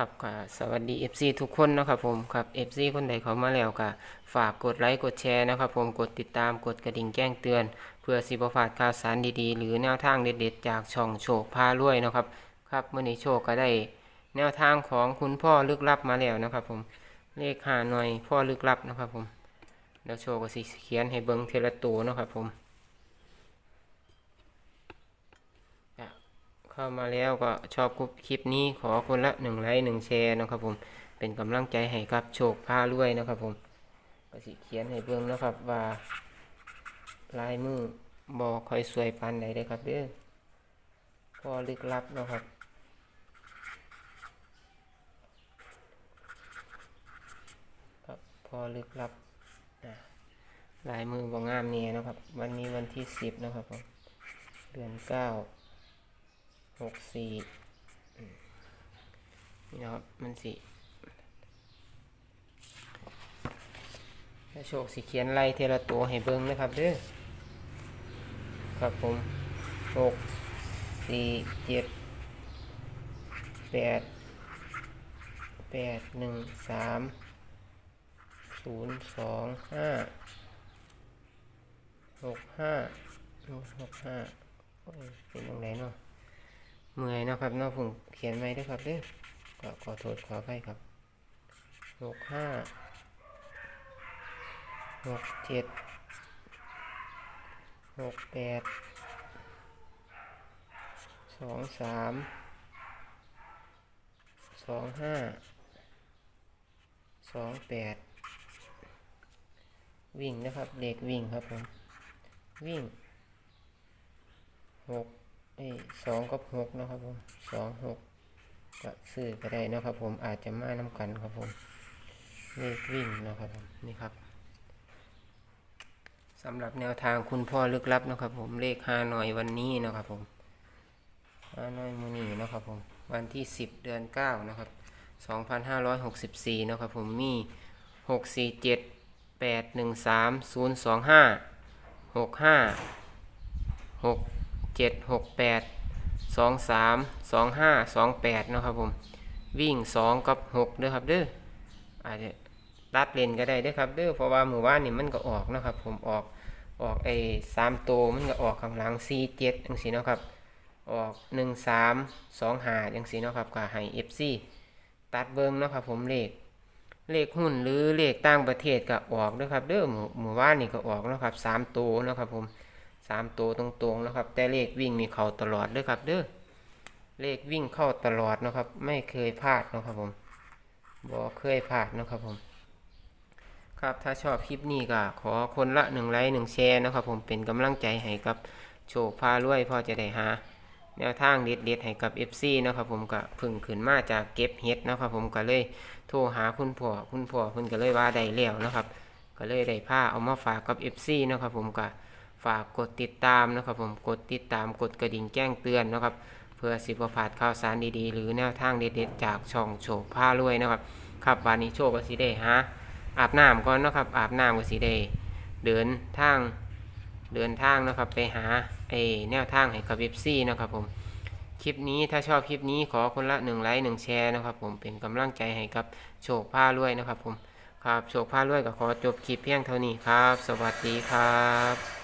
ครับก็สวัสดี FC ทุกคนนะครับผมครับ FC คนใดเขามาแล้วก็ฝากกดไลค์กดแชร์นะครับผมกดติดตามกดกระดิ่งแจ้งเตือน เพื่อสิบพลาดข่าวสารดีๆ หรือแนวทางเด็ดๆ จากช่องโชคพารวยนะครับครับเมื่อนี้โชคก็ได้แนวทางของคุณพ่อลึกลับมาแล้วนะครับผมเลขหาหน่อยพ่อลึกลับนะครับผมแล้วโชคก็สิเขียนให้เบิ้งเทละตัวนะครับผม เข้ามาแล้วก็ชอบคลิปนี้ขอคนละหนึ่งไลค์หนึ่งแชร์นะครับผมเป็นกำลังใจให้กับโชคพาด้วยนะครับผมก็สิเขียนให้เบิ่งนะครับว่าลายมือบอคอยสวยปานใดได้ครับเด้อพอลึกลับนะครับครับพอลึกลับอะลายมือบองามเนี่ยนะครับ วันนี้วันที่สิบนะครับผมเดือนเก้า หกสี่นี่นะครับมันสิถ้าโชคสีเขียนไล่เทละตัวให้เบิ้งนะครับเด้อครับผมหกสี่เจ็ดแปดแปดหนึ่งสามศูนย์สองห้าหกห้าหกห้าโอ้ยเป็นตรงไหนเนาะ เมื่อยนะครับเนาะผมเขียนไว้ด้วยครับเด้อก็ขอโทษขออภัยครับหกห้าหกเจ็ดหกแปดสองสามสองห้าสองแปดวิ่งนะครับ เด็กวิ่งครับผม วิ่งหก เอ้สองกับหกนะครับผมสองหกก็ซื้อก็ได้นะครับผมอาจจะมาน้ำกันครับผมเลขวิ่งนะครับผมนี่ครับสำหรับแนวทางคุณพ่อลึกลับนะครับ ผมเลขห้าหน่อยวันนี้นะครับผมห้าน่อยมูนี่นะครับผมวันที่สิบเดือนเก้านะครับสองพันห้าร้อยหกสิบสี่นะครับผมมีหกสี่เจ็ ดแปดหนึ่งสามศูนย์สองห้าหกห้าหกเจ็ดหกแปดสองสามสองห้าสองแปดนาะครับผม วิ่งสองกับหกเด้อครับเด้ออาจจะตัดเลนก็ได้เด้อครับเด้อเพราะว่าหมู่บ้านนี่มันก็ออกนะครับผมออกออกไอ้สามโตวมันก็ออกข้างหลังสี่เจ็ดจังสีเนาะครับออกหนึ่งสามสองห้าจังสีเนาะครับก็ให้เอฟซีตัดเบิ้งเนาะครับผมเลขเลขหุ้นหรือเลขต่างประเทศก็ออกด้อครับเด้อหมู่หมู่บ้านนี่ก็ออกนะครับสามโตวนะครับผม สามตัวตรงๆนะครับ แต่เลขวิ่งนี่เข้าตลอดด้อครับ เด้อเลขวิ่งเข้าตลอดนะครับ ไม่เคยพลาดนะครับผมบ่เคยพลาดนะครับผม ครับถ้าชอบคลิปนี้ก็ขอคนละหนึ่งไลค์หนึ่งแชร์นะครับ ผมเป็นกำลังใจให้กับโชคพารวยพอจะได้หาแนวทางเด็ดๆให้กับ FC นะครับผมก็พึ่งขึ้นมาจากเก็บเฮ็ดนะครับผมก็เลยโทรหาคุณพ่อคุณพ่อเพิ่นก็เลยว่าได้แล้วนะครับ ก็เลยได้ผ้าเอามาฝากกับ FC นะครับผมก็ ฝากกดติดตามนะครับผมกดติดตามกดกระดิ่งแจ้งเตือนนะครับ เพื่อสิบประพาดข่าวสารดีๆ หรือแนวทางเด็ดๆจากช่องโชคผ้ารวยนะครับครับวันนี้โชคก็สิได้ฮะอาบน้ำก่อนนะครับอาบน้ำก็สิได้เดินทางเดินทางนะครับไปหาไอแนวทางให้กับเว็บซี่นะครับผมคลิปนี้ถ้าชอบคลิปนี้ขอคนละหนึ่งไลค์หนึ่งแชร์นะครับผมเป็นกำลังใจให้กับโชคผ้ารวยนะครับผมครับโชคผ้ารวยก็ขอจบคลิปเพียงเท่านี้ครับ สวัสดีครับ